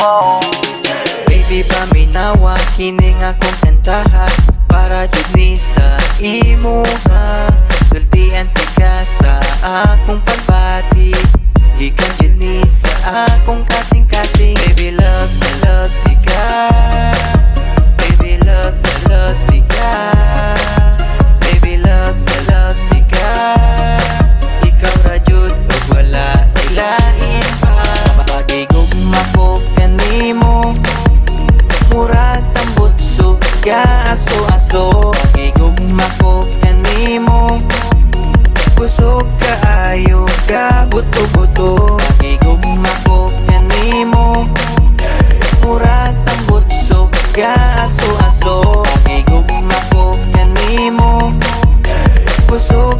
home Baby paminawa, kini nga kantaha Para jud ni sa imuha Sultian ka sa akong pagbati Ikan jud sa akong kasing-kasing. nimo Murag tambutso ka aso-aso Agigugma ko kanimo Busog ka ayo ka buto-buto. Agigugma ko kanimo Murag tambutso ka aso-aso Agigugma ko kanimo Busog